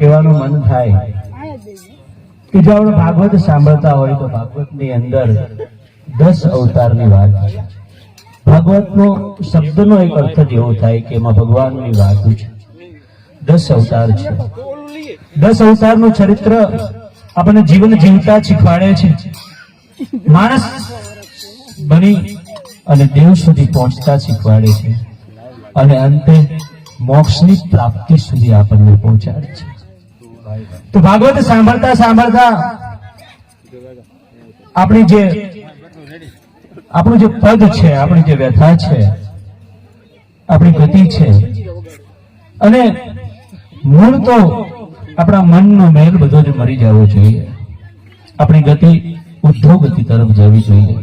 કહેવાનું મન થાય. કે જો આપણે ભાગવત સાંભળતા હોય તો ભાગવતની અંદર દસ અવતારની વાત છે. ભાગવતનો શબ્દનો એક અર્થ જ એવો થાય કે એમાં ભગવાનની વાત છે. દસ અવતાર છે. દસ અવતારનું ચરિત્ર આપણને જીવન જીવતા શીખવાડે છે. માણસ બની અને દેવ સુધી પહોંચતા શીખવાડે છે. અને અંતે મોક્ષની પ્રાપ્તિ સુધી આપણને પહોંચાડે છે. તો ભાગવત સાંભળતા સાંભળતા આપણી જે આપણું જે પદ છે, આપણી જે વ્યથા છે, આપણી ગતિ છે, અને મૂળ તો આપણા મનનો મેલ બધો જ મરી જવો જોઈએ. આપણી ગતિ, ઉદ્ધવ ગતિ તરફ જવી જોઈએ.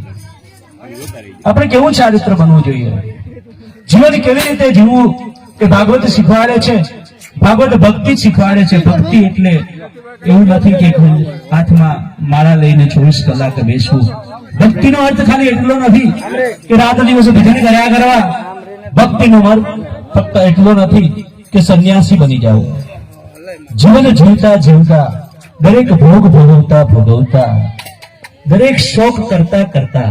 આપણે કેવું ચારિત્ર બનવું જોઈએ? જીવન કેવી રીતે જીવવું? એ ભાગવત શીખવાડે છે? ભાગવત ભક્તિ શીખવાડે છે. ભક્તિ એટલે એવું નથી કે હું હાથમાં માળા લઈને ચોવીસ કલાક બેસવું. ભક્તિનો અર્થ ખાલી એટલો નથી કે રાત દિવસ ભજન કર્યા કરવા. ભક્તિનો અર્થ ફક્ત એટલો નથી કે સંન્યાસી બની જાવ જીવન જીવતા જીવતા, દરેક ભોગ ભોગવતા ભોગવતા, દરેક શોખ કરતા કરતા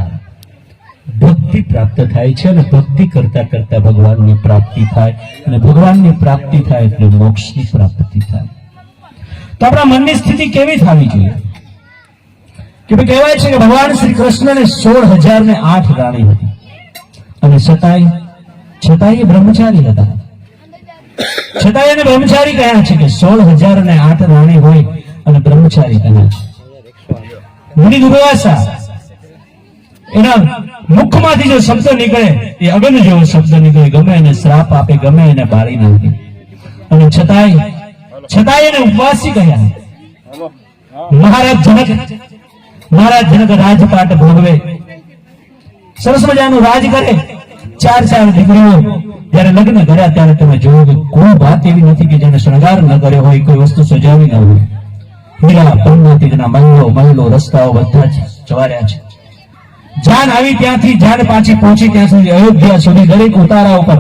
ભક્તિ પ્રાપ્ત થાય છે અને ભક્તિ કરતા કરતા ભગવાનની પ્રાપ્તિ થાય અને ભગવાનની પ્રાપ્તિ થાય એટલે મોક્ષની પ્રાપ્તિ થાય. તો આપણા મનની સ્થિતિ કેવી થવી જોઈએ? કે ભાઈ કહેવાય છે કે ભગવાન શ્રી કૃષ્ણને સોળ હજાર ને આઠ રાણી હતી. અને છતાંય છતાંય બ્રહ્મચારી હતા. છતાંય એને બ્રહ્મચારી કહ્યા છે કે સોળ હજાર ને આઠ રાણી હોય અને બ્રહ્મચારી કહ્યા છે? મુનિ દુર્વાસા એના મુખમાંથી જો શબ્દ નીકળે, એ અગન જેવો શબ્દ નીકળે. ગમે એને શ્રાપ આપે, ગમે એને બાળી નાખે અને છતાંય છતાંય એને ઉપવાસી કહ્યા મહારાજ જનક મહારાજ જનક રાજપાટ ભોગવે. સરસ મજાનું રાજ કરે. ચાર ચાર દીકરીઓ જયારે લગ્ન કર્યા, ત્યારે તમે જોયું કે કોઈ વાત એવી નથી કે જેને શણગાર ન કર્યો હોય, કોઈ વસ્તુ સજાવી ન હોય. હીરા પન્નાતીના મહિલો મહિલો રસ્તાઓ બધા જ જવાર્યા છે. જાન આવી ત્યાંથી, જાન પાછી પહોંચી ત્યાં સુધી અયોધ્યા સુધી દરેક ઉતારા ઉપર,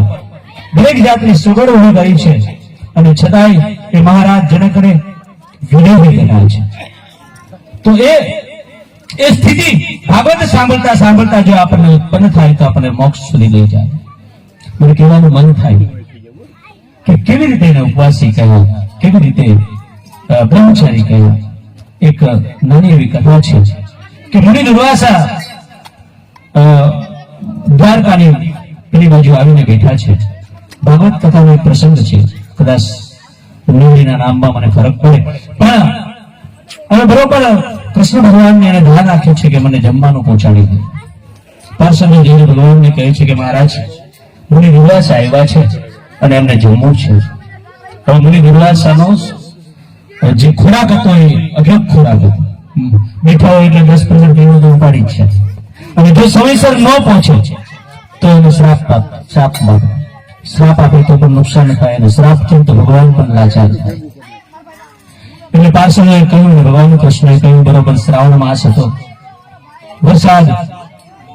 દરેક જાતની સુગડ ઊભી કરી છે. અને છતાંય એ મહારાજ જનકને વિનોદી કર્યા છે. તો એ એ સ્થિતિ ભાગવત સાંભળતા સાંભળતા જો આપણને ઉત્પન્ન થાય, તો આપણને મોક્ષ સુધી લઈ જાય. મને કહેવાનું મન થાય કે કેવી રીતે એને ઉપવાસી કહ્યું, કેવી રીતે બ્રહ્મચારી કહ્યું. એક નાની એવી કથા છે કે મુનિ દુર્વાસા દ્વારકાની પેલી બાજુ આવીને બેઠા છે. ભાગવત કથાનો એક પ્રસંગ છે. કદાચ નિવડીના નામમાં મને ફરક પડે. પણ અને બરોબર કૃષ્ણ ભગવાનને એને ધ્યાન રાખ્યું છે કે મને જમવાનું પહોંચાડી દે. પાર્ષદ જઈને ભગવાનને કહે છે કે મહારાજ, મુનિ દુર્વાસા આવ્યા છે અને એમને જમવું છે. હવે મુનિ દુર્વાસાનો જે ખોરાક હતો એ અઢળક ખોરાક હતો. મીઠા હોય એટલે દસ પંદર કિલો ઉપાડી છે. અને જો સમયસર ન પહોંચે, તો એને શ્રાપ શ્રાપ મળે. શ્રાપ આપે તો પણ નુકસાન થાય અને શ્રાપ થયું તો ભગવાન પણ લાચાર થાય. એટલે પાર્ષદોએ કહ્યું ને ભગવાન કૃષ્ણએ કહ્યું, બરોબર શ્રાવણ માસ હતો વરસાદ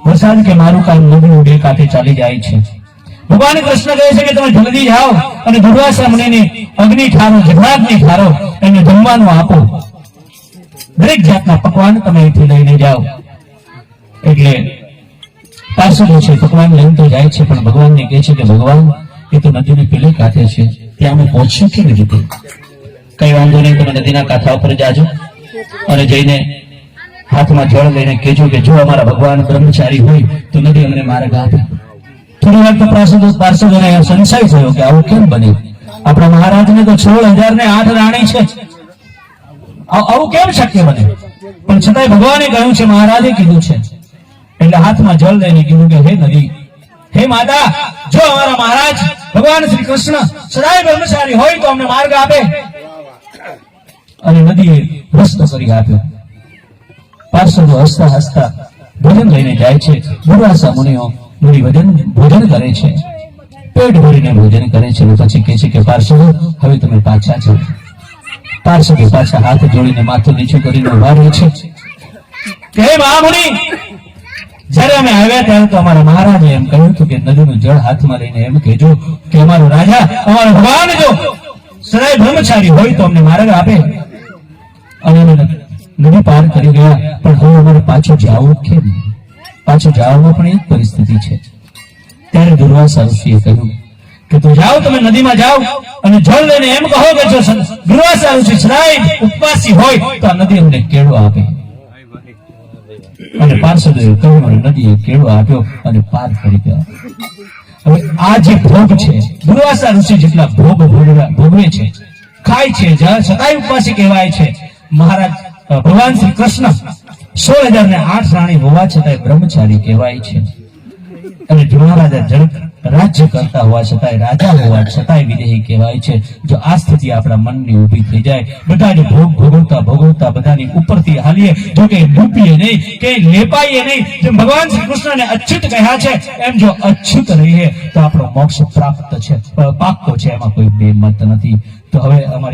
વરસાદ કે મારું કામ નદી બે કાંઠે ચાલી જાય છે. ભગવાન કૃષ્ણ કહે છે કે તમે જલ્દી જાઓ અને દુર્વાસા મુનિને અગ્નિ ઠારો જગન્નાથની ઠારો એને જમવાનું આપો. દરેક જાતના પકવાન તમે અહીંથી લઈને જાઓ. એટલે પાછળ છે, ભગવાન લઈને જાય છે, પણ ભગવાનને કહે છે કે ભગવાન, એ તો નદીની પેલી કાંઠે છે. ત્યાં અમે પહોંચ્યું કેવી રીતે કઈ વાંધો નહીં, તમે નદીના કાંઠા ઉપર જાજો અને જઈને હાથમાં જળ લઈને કહેજો કે જો અમારા ભગવાન બ્રહ્મચારી હોય તો નદી અમને માર્ગ આપે. થોડી વાર તો પ્રાસદ પાર્ષદોને સંશય થયો કે આવું કેમ બન્યું? આપણા મહારાજને તો સોળ હજાર ને આઠ રાણી છે. આવું કેમ શક્ય બને પણ છતાંય ભગવાને કહ્યું છે, મહારાજે કીધું છે. એટલે હાથમાં જળ લઈને કીધું કે, હે નદી, હે માતા, જો અમારા મહારાજ ભગવાન શ્રી કૃષ્ણ સદાય બ્રહ્મચારી હોય તો અમને માર્ગ આપે. અને નદીએ રસ્તો કરી આપ્યો. પાર્ષદો હસતા હસતા ભોજન લઈને જાય છે. દુર્વાસા મુનિઓ મુનિ ભોજન ભોજન કરે છે. પેટ ભરીને ભોજન કરે છે. પછી કહે છે કે, પાર્ષદો, હવે તમે પાછા છો પાર્ષદો પાછા હાથ જોડીને માથું નીચું કરીને ઊભા છે. હે મહામુનિ જ્યારે અમે આવ્યા ત્યારે તો અમારા મહારાજે એમ કહ્યું હતું કે નદીનું જળ હાથમાં લઈને એમ કહેજો કે અમારો રાજા, અમારો ભગવાન જો સદાય બ્રહ્મચારી હોય તો અમને માર્ગ આપે. અને નદી પાર કરી ગયા, પણ હવે અમારે પાછું જવું કેમ? પાછું જવામાં પણ એક પરિસ્થિતિ છે. ત્યારે દુર્વાસા ઋષિએ કહ્યું કે તું જાઓ, તમે નદીમાં જાઓ અને જળ લઈને એમ કહો કે જો દુર્વાસા ઋષિ સદાય ઉપવાસી હોય તો આ નદી અમને કેળો આપે. અને પાર્ષદોએ કરુણ નદીએ કેળો આપ્યો અને પાર કરી ગયો. હવે આ જે ભોગ છે, દુર્વાસા ઋષિ જેટલા ભોગ ભોગવે છે, ખાય છે સદાય ઉપવાસી કહેવાય છે, મહારાજ ભગવાન શ્રી કૃષ્ણ સોળ હજાર ને આઠ રાણી હોવા છતાંય બ્રહ્મચારી કહેવાય છે. અને મહારાજા જનક રાજ્ય કરતા હોવા છતાંય, રાજા હોવા છતાંય વિદેહી કહેવાય છે. જો આ સ્થિતિ આપણા મનની ઊભી થઈ જાય, બધાને ભોગ ભોગવતા ભોગવતા બધાની ઉપરથી હાલીએ, જો કે ડૂબીએ નહીં, કે લેપાઈએ નહીં જેમ ભગવાન શ્રી કૃષ્ણને અચ્યુત કહ્યા છે, એમ જો અચ્યુત રહીએ, તો આપણો મોક્ષ પ્રાપ્ત છે પાક્કો છે, એમાં કોઈ બે મત નથી. તો હવે અમારી